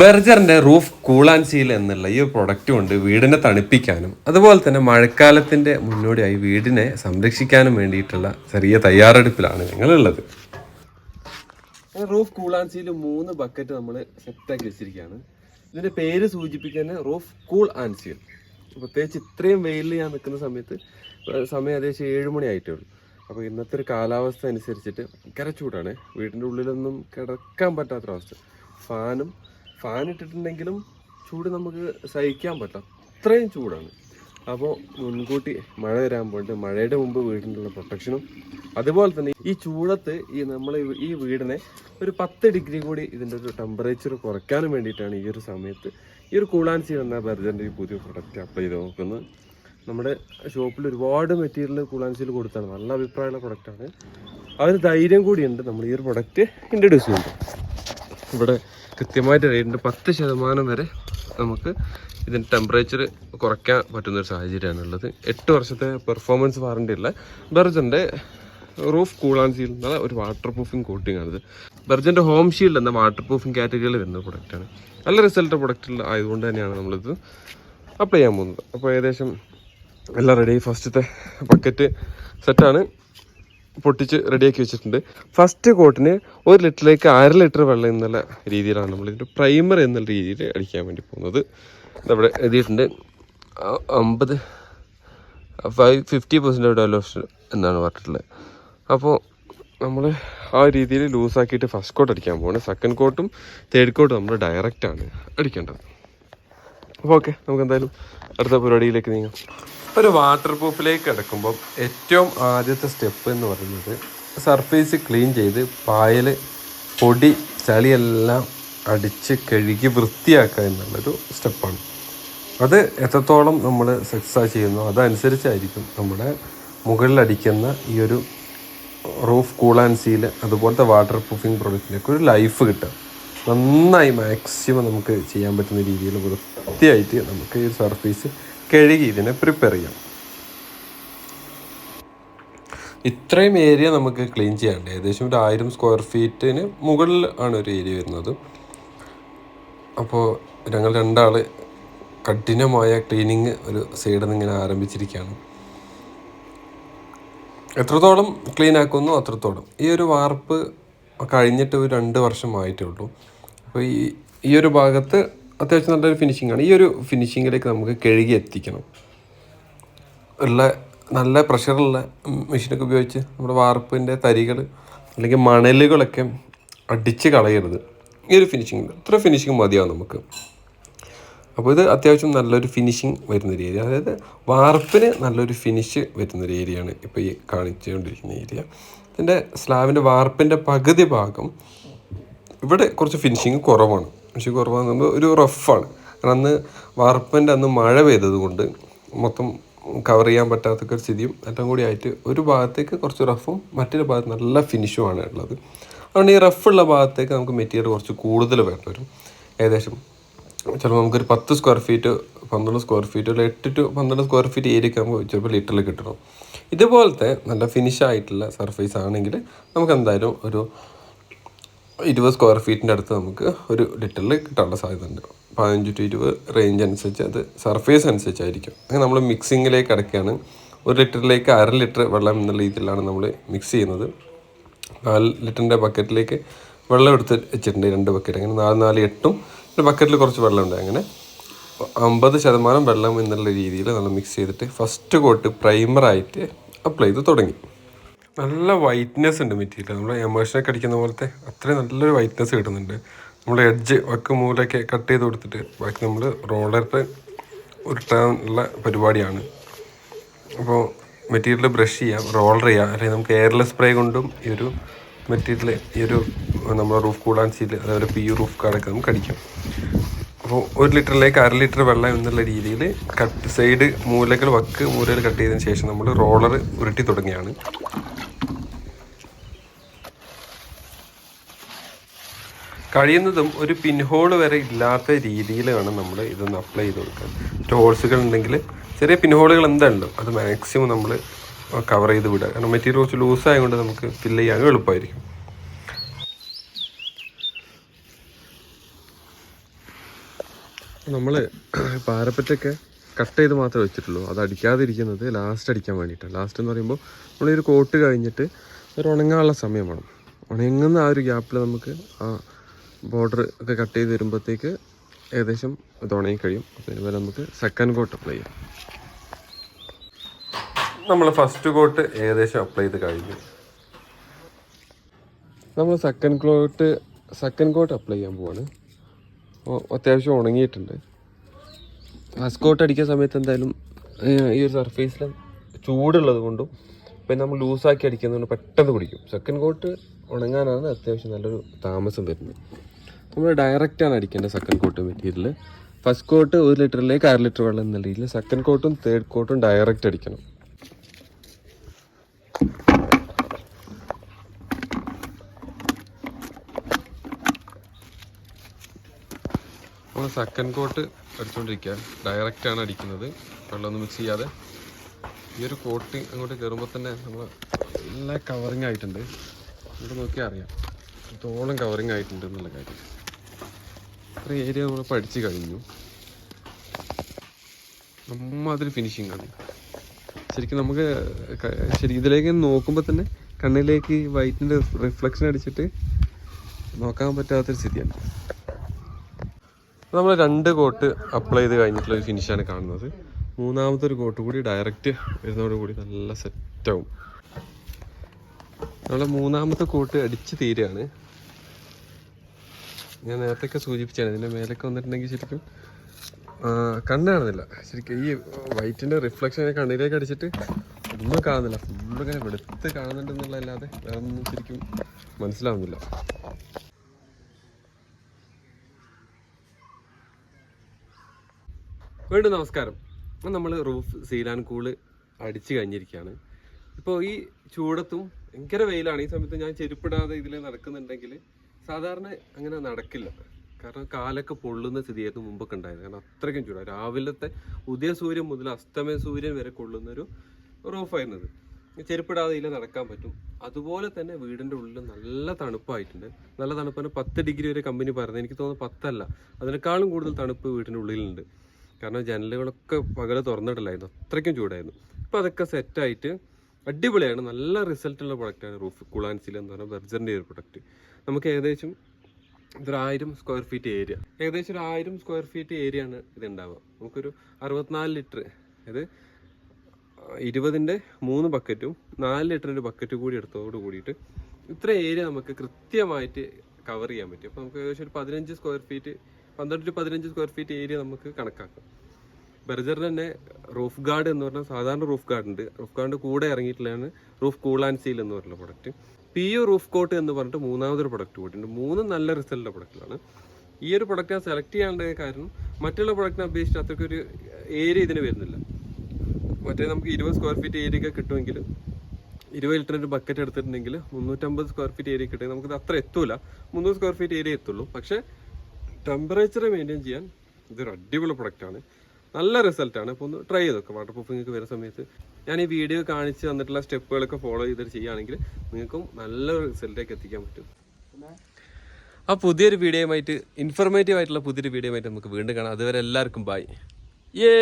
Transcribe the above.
ബെർജറിന്റെ roof cool and seal എന്നുള്ള ഈ product കൊണ്ട് വീടിനെ തണുപ്പിക്കാനും അതുപോലെ തന്നെ മഴക്കാലത്തിന്റെ മുന്നോടിയായി വീടിനെ സംരക്ഷിക്കാനും വേണ്ടിയിട്ടുള്ള ചെറിയ തയ്യാറെടുപ്പിലാണ് ഞങ്ങളുള്ളത്. റൂഫ് കൂളാൻ ആൻഡ് സീൽ മൂന്ന് ബക്കറ്റ് നമ്മൾ സെറ്റാക്കി വെച്ചിരിക്കുകയാണ്. ഇതിന്റെ പേര് സൂചിപ്പിക്കുന്നത് റൂഫ് കൂൾ ആൻഡ് സീൽ. പ്രത്യേകിച്ച് ഇത്രയും വെയിലിൽ ഞാൻ നിൽക്കുന്ന സമയത്ത് സമയം ഏകദേശം ഏഴ് മണി ആയിട്ടേ ഉള്ളൂ. അപ്പോൾ ഇന്നത്തെ ഒരു കാലാവസ്ഥ അനുസരിച്ചിട്ട് ഭയങ്കര ചൂടാണ്. വീടിന്റെ ഉള്ളിലൊന്നും കിടക്കാൻ പറ്റാത്തൊരവസ്ഥ ഫാനും ഫാൻ ഇട്ടിട്ടുണ്ടെങ്കിലും ചൂട് നമുക്ക് സഹിക്കാൻ പറ്റാം. അത്രയും ചൂടാണ്. അപ്പോൾ മുൻകൂട്ടി മഴ വരാൻ പോയിട്ട് മഴയുടെ മുമ്പ് വീടിനുള്ള പ്രൊട്ടക്ഷനും അതുപോലെ തന്നെ ഈ ചൂടത്ത് ഈ നമ്മൾ ഈ വീടിനെ ഒരു പത്ത് ഡിഗ്രി കൂടി ഇതിന്റെ ഒരു ടെമ്പറേച്ചർ കുറയ്ക്കാനും വേണ്ടിയിട്ടാണ് ഈ ഒരു സമയത്ത് ഈ ഒരു കൂളാൻസി എന്ന ബർജന്റെ ഈ പുതിയ പ്രൊഡക്റ്റ് അപ്ലൈ ചെയ്ത് നോക്കുന്നത്. നമ്മുടെ ഷോപ്പിൽ ഒരുപാട് മെറ്റീരിയൽ കൂളാൻസിയിൽ കൊടുത്താണ്. നല്ല അഭിപ്രായമുള്ള പ്രൊഡക്റ്റാണ് ഒരു ധൈര്യം കൂടിയുണ്ട്. നമ്മൾ ഈ ഒരു പ്രൊഡക്റ്റ് ഇൻട്രൊഡ്യൂസ് ചെയ്യുന്നത് ഇവിടെ കൃത്യമായിട്ട് റേറ്റിന്റെ പത്ത് ശതമാനം വരെ നമുക്ക് ഇതിന്റെ ടെമ്പറേച്ചർ കുറയ്ക്കാൻ പറ്റുന്ന ഒരു സാഹചര്യമാണ് ഉള്ളത് എട്ട് വർഷത്തെ പെർഫോമൻസ് വാറണ്ടി ഉള്ള ബെർജന്റെ റൂഫ് കൂളാൻ സീൽ ഒരു വാട്ടർ പ്രൂഫിംഗ് കോട്ടിംഗ് ആണിത്. ബെർജന്റെ ഹോം ഷീൽഡ് എന്ന വാട്ടർ പ്രൂഫിംഗ് കാറ്റഗറിയിൽ വരുന്ന പ്രൊഡക്റ്റാണ് നല്ല റിസൾട്ട് പ്രൊഡക്റ്റിൽ ആയതുകൊണ്ട് തന്നെയാണ് നമ്മളിത് അപ്ലൈ ചെയ്യാൻ പോകുന്നത്. അപ്പോൾ ഏകദേശം എല്ലാം റെഡി ഫസ്റ്റത്തെ ബക്കറ്റ് സെറ്റാണ് പൊട്ടിച്ച് റെഡിയാക്കി വെച്ചിട്ടുണ്ട്. ഫസ്റ്റ് കോട്ടിന് ഒരു ലിറ്ററിലേക്ക് അര ലിറ്റർ വെള്ളം എന്നുള്ള രീതിയിലാണ് നമ്മൾ ഇതിന്റെ പ്രൈമർ എന്നുള്ള രീതിയിൽ അടിക്കാൻ വേണ്ടി പോകുന്നത്. ഇവിടെ എഴുതിയിട്ടുണ്ട്. അമ്പത് ഫൈവ് ഫിഫ്റ്റി പെർസെന്റ് ഡെവലപ്ഷൻ എന്നാണ് പറഞ്ഞിട്ടുള്ളത്. അപ്പോൾ നമ്മൾ ആ രീതിയിൽ ലൂസാക്കിയിട്ട് ഫസ്റ്റ് കോട്ട് അടിക്കാൻ പോകണം സെക്കൻഡ് കോട്ടും തേർഡ് കോട്ടും നമ്മൾ ഡയറക്റ്റാണ് അടിക്കേണ്ടത്. അപ്പോൾ ഓക്കെ നമുക്ക് എന്തായാലും അടുത്ത പരിപാടിയിലേക്ക് നീങ്ങാം. ഒരു വാട്ടർ പ്രൂഫിലേക്ക് കിടക്കുമ്പോൾ ഏറ്റവും ആദ്യത്തെ സ്റ്റെപ്പ് എന്ന് പറയുന്നത് സർഫേസ് ക്ലീൻ ചെയ്ത് പായൽ പൊടി ചളിയെല്ലാം അടിച്ച് കഴുകി വൃത്തിയാക്കുക എന്നുള്ളൊരു സ്റ്റെപ്പാണ് അത് എത്രത്തോളം നമ്മൾ സക്സസ് ചെയ്യുന്നു അതനുസരിച്ചായിരിക്കും നമ്മുടെ മുകളിലടിക്കുന്ന ഈ ഒരു റൂഫ് കൂൾ ആൻഡ് സീൽ അതുപോലത്തെ വാട്ടർ പ്രൂഫിങ് പ്രൊഡക്റ്റിലേക്ക് ഒരു ലൈഫ് കിട്ടുക. നന്നായി മാക്സിമം നമുക്ക് ചെയ്യാൻ പറ്റുന്ന രീതിയിൽ വൃത്തിയായിട്ട് നമുക്ക് ഈ സർഫേസ് കഴുകി ഇതിനെ പ്രിപ്പയർ ചെയ്യാം. ഇത്രയും ഏരിയ നമുക്ക് ക്ലീൻ ചെയ്യാണ്ട് ഏകദേശം ഒരു ആയിരം സ്ക്വയർ ഫീറ്റിന് മുകളിൽ ആണ് ഒരു ഏരിയ വരുന്നത്. അപ്പോൾ ഞങ്ങൾ രണ്ടാൾ കഠിനമായ ക്ലീനിങ് ഒരു സൈഡിൽ നിന്ന് ഇങ്ങനെ ആരംഭിച്ചിരിക്കുകയാണ്. എത്രത്തോളം ക്ലീൻ ആക്കുന്നു അത്രത്തോളം. ഈ ഒരു വാർപ്പ് കഴിഞ്ഞിട്ട് ഒരു രണ്ട് വർഷമായിട്ടേ ഉള്ളൂ. അപ്പോൾ ഈ ഈ ഒരു ഭാഗത്ത് അത്യാവശ്യം നല്ലൊരു ഫിനിഷിംഗ് ആണ്. ഈ ഒരു ഫിനിഷിങ്ങിലേക്ക് നമുക്ക് കഴുകി എത്തിക്കണം. ഉള്ള നല്ല പ്രഷറുള്ള മെഷീനൊക്കെ ഉപയോഗിച്ച് നമ്മുടെ വാർപ്പിന്റെ തരികൾ അല്ലെങ്കിൽ മണലുകളൊക്കെ അടിച്ച് കളയരുത്. ഈ ഒരു ഫിനിഷിംഗ് ഇത്ര ഫിനിഷിങ് മതിയാവും നമുക്ക്. അപ്പോൾ ഇത് അത്യാവശ്യം നല്ലൊരു ഫിനിഷിങ് വരുന്നൊരു ഏരിയ അതായത് വാർപ്പിന് നല്ലൊരു ഫിനിഷ് വരുന്നൊരു ഏരിയയാണ് ഇപ്പോൾ ഈ കാണിച്ചുകൊണ്ടിരിക്കുന്ന ഏരിയ ഇതിന്റെ സ്ലാബിന്റെ വാർപ്പിന്റെ പകുതി ഭാഗം ഇവിടെ കുറച്ച് ഫിനിഷിങ് കുറവാണ്. ഫിനിഷിങ് പറയുമ്പോൾ ഒരു റഫാണ് കാരണം അന്ന് വാർപ്പന്റെ അന്ന് മഴ പെയ്തത് കൊണ്ട് മൊത്തം കവർ ചെയ്യാൻ പറ്റാത്തൊക്കെ ഒരു സ്ഥിതിയും ഏറ്റവും കൂടി ആയിട്ട് ഒരു ഭാഗത്തേക്ക് കുറച്ച് റഫും മറ്റൊരു ഭാഗത്ത് നല്ല ഫിനിഷുമാണ് ഉള്ളത്. അതുകൊണ്ട് ഈ റഫുള്ള ഭാഗത്തേക്ക് നമുക്ക് മെറ്റീരിയൽ കുറച്ച് കൂടുതൽ വേണ്ട വരും. ഏകദേശം ചിലപ്പോൾ നമുക്കൊരു പത്ത് സ്ക്വയർ ഫീറ്റ് പന്ത്രണ്ട് സ്ക്വയർ ഫീറ്റ് ഒരു എട്ട് ടു പന്ത്രണ്ട് സ്ക്വയർ ഫീറ്റ് ഏരിയക്ക് നമുക്ക് ചിലപ്പോൾ ലിറ്ററിൽ കിട്ടണം. ഇതുപോലത്തെ നല്ല ഫിനിഷ് ആയിട്ടുള്ള സർഫേസ് ആണെങ്കിൽ നമുക്ക് എന്തായാലും ഒരു ഇരുപത് സ്ക്വയർ ഫീറ്റിന്റെ അടുത്ത് നമുക്ക് ഒരു ലിറ്ററിൽ കിട്ടാനുള്ള സാധ്യത ഉണ്ട് പതിനഞ്ച് ടു ഇരുപത് റേഞ്ച് അനുസരിച്ച് അത് സർഫേസ് അനുസരിച്ചായിരിക്കും. അങ്ങനെ നമ്മൾ മിക്സിങ്ങിലേക്ക് അടക്കുകയാണ് ഒരു ലിറ്ററിലേക്ക് അര ലിറ്റർ വെള്ളം എന്നുള്ള രീതിയിലാണ് നമ്മൾ മിക്സ് ചെയ്യുന്നത്. നാല് ലിറ്ററിന്റെ ബക്കറ്റിലേക്ക് വെള്ളം എടുത്ത് വെച്ചിട്ടുണ്ട് രണ്ട് ബക്കറ്റ് അങ്ങനെ നാല് നാല് എട്ടും ഒരു ബക്കറ്റിൽ കുറച്ച് വെള്ളമുണ്ട് അങ്ങനെ അമ്പത് ശതമാനം വെള്ളം എന്നുള്ള രീതിയിൽ നമ്മൾ മിക്സ് ചെയ്തിട്ട് ഫസ്റ്റ് കോട്ട് പ്രൈമറായിട്ട് അപ്ലൈ ചെയ്ത് തുടങ്ങി. നല്ല വൈറ്റ്നെസ് ഉണ്ട് മെറ്റീരിയൽ നമ്മൾ എമോഷനൊക്കെ അടിക്കുന്ന പോലത്തെ അത്രയും നല്ലൊരു വൈറ്റ്നെസ് കിട്ടുന്നുണ്ട്. നമ്മൾ എഡ്ജ് വക്ക് മൂലൊക്കെ കട്ട് ചെയ്ത് കൊടുത്തിട്ട് ബാക്കി നമ്മൾ റോളറിട്ട് ഉരുട്ടാനുള്ള പരിപാടിയാണ്. അപ്പോൾ മെറ്റീരിയൽ ബ്രഷ് ചെയ്യാം റോളർ ചെയ്യാം. അല്ലെങ്കിൽ നമുക്ക് എയർലെസ് സ്പ്രേ കൊണ്ടും ഈ ഒരു മെറ്റീരിയൽ ഈ ഒരു നമ്മുടെ റൂഫ് കൂടാൻ ചെയ്ത് അതേപോലെ പി യു റൂഫ് കാർഡൊക്കെ നമുക്ക് അടിക്കാം. അപ്പോൾ ഒരു ലിറ്ററിലേക്ക് അര ലിറ്റർ വെള്ളം എന്നുള്ള രീതിയിൽ കട്ട് സൈഡ് മൂലകൾ വക്ക് മൂലകൾ കട്ട് ചെയ്തതിന് ശേഷം നമ്മൾ റോളർ ഉരുട്ടി തുടങ്ങിയാണ് കഴിയുന്നതും ഒരു പിൻഹോൾ വരെ ഇല്ലാത്ത രീതിയിൽ വേണം നമ്മൾ ഇതൊന്ന് അപ്ലൈ ചെയ്ത് കൊടുക്കാൻ ടോൾസുകൾ ഉണ്ടെങ്കിൽ ചെറിയ പിൻഹോളുകൾ എന്താണല്ലോ അത് മാക്സിമം നമ്മൾ കവർ ചെയ്ത് വിടുക. കാരണം മെറ്റീരിയൽ കുറച്ച് ലൂസ് ആയതുകൊണ്ട് നമുക്ക് ഫില്ല് ചെയ്യാനും എളുപ്പമായിരിക്കും. നമ്മൾ പാരപ്പറ്റൊക്കെ കട്ട് ചെയ്ത് മാത്രമേ വെച്ചിട്ടുള്ളൂ. അത് അടിക്കാതിരിക്കുന്നത് ലാസ്റ്റ് അടിക്കാൻ വേണ്ടിയിട്ടാണ്. ലാസ്റ്റ് എന്ന് പറയുമ്പോൾ നമ്മളൊരു കോട്ട് കഴിഞ്ഞിട്ട് ഒരു ഉണങ്ങാനുള്ള സമയം വേണം. ഉണങ്ങുന്ന ആ ഒരു ഗ്യാപ്പിൽ നമുക്ക് ആ ബോർഡർ ഒക്കെ കട്ട് ചെയ്ത് വരുമ്പോഴത്തേക്ക് ഏകദേശം ഇത് ഉണങ്ങി കഴിയും ഇതുപോലെ നമുക്ക് സെക്കൻഡ് കോട്ട് അപ്ലൈ ചെയ്യാം. നമ്മൾ ഫസ്റ്റ് കോട്ട് ഏകദേശം അപ്ലൈ ചെയ്ത് കഴിഞ്ഞു. നമ്മൾ second coat second coat apply ചെയ്യാൻ പോവാണ്. അത്യാവശ്യം ഉണങ്ങിയിട്ടുണ്ട്. ഫസ്റ്റ് കോട്ട് അടിക്കുന്ന സമയത്ത് എന്തായാലും ഈ ഒരു സർഫേസിൽ ചൂടുള്ളത് കൊണ്ടും പിന്നെ നമ്മൾ ലൂസാക്കി അടിക്കുന്നതുകൊണ്ട് പെട്ടെന്ന് പിടിക്കും. സെക്കൻഡ് കോട്ട് ഉണങ്ങാനാണ് അത്യാവശ്യം നല്ലൊരു താമസം വരുന്നത്. നമ്മൾ ഡയറക്റ്റാണ് അടിക്കേണ്ടത് second coat material first coat ഒരു ലിറ്ററിലേക്ക് അര ലിറ്റർ വെള്ളം എന്ന രീതിയിൽ സെക്കൻഡ് കോട്ടും തേർഡ് കോട്ടും ഡയറക്റ്റ് അടിക്കണം. നമ്മൾ സെക്കൻഡ് കോട്ട് അടിച്ചുകൊണ്ടിരിക്കുക ആണ് അടിക്കുന്നത്. വെള്ളമൊന്നും മിക്സ് ചെയ്യാതെ. ഈ ഒരു കോട്ടി അങ്ങോട്ട് കയറുമ്പോൾ തന്നെ നമ്മൾ എല്ലാ കവറിങ് ആയിട്ടുണ്ട്. അങ്ങോട്ട് നോക്കിയാൽ അറിയാം. എത്രത്തോളം കവറിങ് ആയിട്ടുണ്ട് എന്നുള്ള കാര്യം. ഇത്ര ഏരിയ നമ്മൾ പഠിച്ച് കഴിഞ്ഞു. നമ്മതിൽ ഫിനിഷിങ് ആണ്. ശരിക്കും നമുക്ക് ശരി ഇതിലേക്ക് നോക്കുമ്പോൾ തന്നെ കണ്ണിലേക്ക് വൈറ്റിന്റെ റിഫ്ലക്ഷൻ അടിച്ചിട്ട് നോക്കാൻ പറ്റാത്തൊരു സ്ഥിതിയാണ്. നമ്മൾ രണ്ട് കോട്ട് അപ്ലൈ ചെയ്ത് കഴിഞ്ഞിട്ടുള്ള ഒരു ഫിനിഷാണ് കാണുന്നത്. മൂന്നാമത്തെ ഒരു കോട്ട് കൂടി ഡയറക്റ്റ് വരുന്നതോട് കൂടി നല്ല സെറ്റാവും നമ്മൾ മൂന്നാമത്തെ കോട്ട് അടിച്ച് തീരുകയാണ്. ഞാൻ നേരത്തെ സൂചിപ്പിച്ചാണ് ഇതിന്റെ മേലൊക്കെ വന്നിട്ടുണ്ടെങ്കിൽ ശരിക്കും കണ്ണാണെന്നില്ല ശരിക്കും ഈ വൈറ്റിന്റെ റിഫ്ലക്ഷൻ കണ്ണിലേക്ക് അടിച്ചിട്ട് ഒന്നും കാണുന്നില്ല. ഫുള്ള് ഇങ്ങനെ വെളുത്ത് കാണുന്നുണ്ടെന്നുള്ളതല്ലാതെ വേറെ ഒന്നും ശരിക്കും മനസ്സിലാവുന്നില്ല. വീണ്ടും നമസ്കാരം. നമ്മൾ റൂഫ് സീലാൻ കൂൾ അടിച്ചു കഴിഞ്ഞിരിക്കുകയാണ്. ഇപ്പോൾ ഈ ചൂടത്തും ഭയങ്കര വെയിലാണ്. ഈ സമയത്ത് ഞാൻ ചെരുപ്പിടാതെ ഇതിൽ നടക്കുന്നുണ്ടെങ്കിൽ സാധാരണ അങ്ങനെ നടക്കില്ല. കാരണം കാലൊക്കെ പൊള്ളുന്ന സ്ഥിതിയായിരുന്നു മുമ്പൊക്കെ ഉണ്ടായത് കാരണം അത്രയ്ക്കും ചൂടാണ് രാവിലത്തെ ഉദയ സൂര്യൻ മുതൽ അസ്തമയ സൂര്യൻ വരെ കൊള്ളുന്നൊരു റൂഫായിരുന്നത്. ചെരുപ്പിടാതെ ഇതിൽ നടക്കാൻ പറ്റും. അതുപോലെ തന്നെ വീടിന്റെ ഉള്ളിൽ നല്ല തണുപ്പായിട്ടുണ്ട്. നല്ല തണുപ്പാണ്. പത്ത് ഡിഗ്രി വരെ കമ്പനി പറയുന്നത്. എനിക്ക് തോന്നുന്നു പത്തല്ല. അതിനേക്കാളും കൂടുതൽ തണുപ്പ് വീടിന്റെ ഉള്ളിലുണ്ട്. കാരണം ജനലുകളൊക്കെ പകൽ തുറന്നിട്ടില്ലായിരുന്നു. അത്രയ്ക്കും ചൂടായിരുന്നു. ഇപ്പോൾ അതൊക്കെ സെറ്റായിട്ട് അടിപൊളിയാണ്. നല്ല റിസൾട്ടുള്ള പ്രൊഡക്റ്റാണ് റൂഫ് കുളാൻസിൽ എന്ന് പറഞ്ഞാൽ ബെർജറിന്റെ ഒരു പ്രൊഡക്റ്റ് നമുക്ക് ഏകദേശം ഇതൊരു ആയിരം സ്ക്വയർ ഫീറ്റ് ഏരിയ ഏകദേശം ഒരു ആയിരം സ്ക്വയർ ഫീറ്റ് ഏരിയ ആണ് ഇതുണ്ടാവുക. നമുക്കൊരു അറുപത്തിനാല് ലിറ്റർ അത് ഇരുപതിന്റെ മൂന്ന് ബക്കറ്റും നാല് ലിറ്ററിന്റെ ബക്കറ്റ് കൂടി എടുത്തതോട് കൂടിയിട്ട് ഇത്ര ഏരിയ നമുക്ക് കൃത്യമായിട്ട് കവർ ചെയ്യാൻ പറ്റും. അപ്പോൾ നമുക്ക് ഏകദേശം ഒരു പതിനഞ്ച് സ്ക്വയർ ഫീറ്റ് പന്ത്രണ്ട് ടു പതിനഞ്ച് സ്ക്വയർ ഫീറ്റ് ഏരിയ നമുക്ക് കണക്കാക്കാം. ബെർജറിന് തന്നെ റൂഫ് ഗാർഡ് എന്ന് പറഞ്ഞാൽ സാധാരണ റൂഫ് ഗാർഡ് ഉണ്ട്. റൂഫ് ഗാർഡിന്റെ കൂടെ ഇറങ്ങിയിട്ടുള്ളതാണ് റൂഫ് കൂൾ ആൻഡ് സീൽ എന്ന് പറഞ്ഞ product P U roof coat എന്ന് പറഞ്ഞിട്ട് മൂന്നാമതൊരു പ്രൊഡക്റ്റ് കൂടിയുണ്ട് മൂന്ന് നല്ല റിസൾട്ടുള്ള പ്രൊഡക്റ്റുകളാണ് ഈ ഒരു പ്രൊഡക്റ്റ് ഞാൻ സെലക്ട് ചെയ്യാനുള്ള കാരണം മറ്റുള്ള പ്രൊഡക്റ്റിനെ അപേക്ഷിച്ച് അത്രയ്ക്കൊരു ഏരിയ ഇതിന് വരുന്നില്ല. മറ്റേ നമുക്ക് ഇരുപത് സ്ക്വയർ ഫീറ്റ് ഏരിയ ഒക്കെ കിട്ടുമെങ്കിൽ ഇരുപത് ലിറ്ററിന്റെ ബക്കറ്റ് എടുത്തിട്ടുണ്ടെങ്കിൽ മുന്നൂറ്റമ്പത് സ്ക്വയർ ഫീറ്റ് ഏരിയ കിട്ടുമെങ്കിൽ നമുക്കത് അത്ര എത്തൂല. മുന്നൂറ് സ്ക്വയർ ഫീറ്റ് ഏരിയ എത്തുള്ളൂ. പക്ഷേ ടെമ്പറേച്ചർ മെയിന്റെയിൻ ചെയ്യാൻ ഇതൊരു അടിപൊളി പ്രൊഡക്റ്റാണ് നല്ല റിസൾട്ടാണ് അപ്പോൾ ഒന്ന് ട്രൈ ചെയ്തൊക്കെ. വാട്ടർ പ്രൂഫിംഗ് വരുന്ന സമയത്ത് ഞാൻ ഈ വീഡിയോ കാണിച്ച് തന്നിട്ടുള്ള സ്റ്റെപ്പുകളൊക്കെ ഫോളോ ചെയ്തിട്ട് ചെയ്യുകയാണെങ്കിൽ നിങ്ങൾക്കും നല്ല റിസൾട്ടേക്ക് എത്തിക്കാൻ പറ്റും. ആ പുതിയൊരു വീഡിയോയുമായിട്ട് ഇൻഫർമേറ്റീവ് ആയിട്ടുള്ള പുതിയൊരു വീഡിയോയുമായിട്ട് നമുക്ക് വീണ്ടും കാണാം. അതുവരെ എല്ലാവർക്കും ബൈ ഏ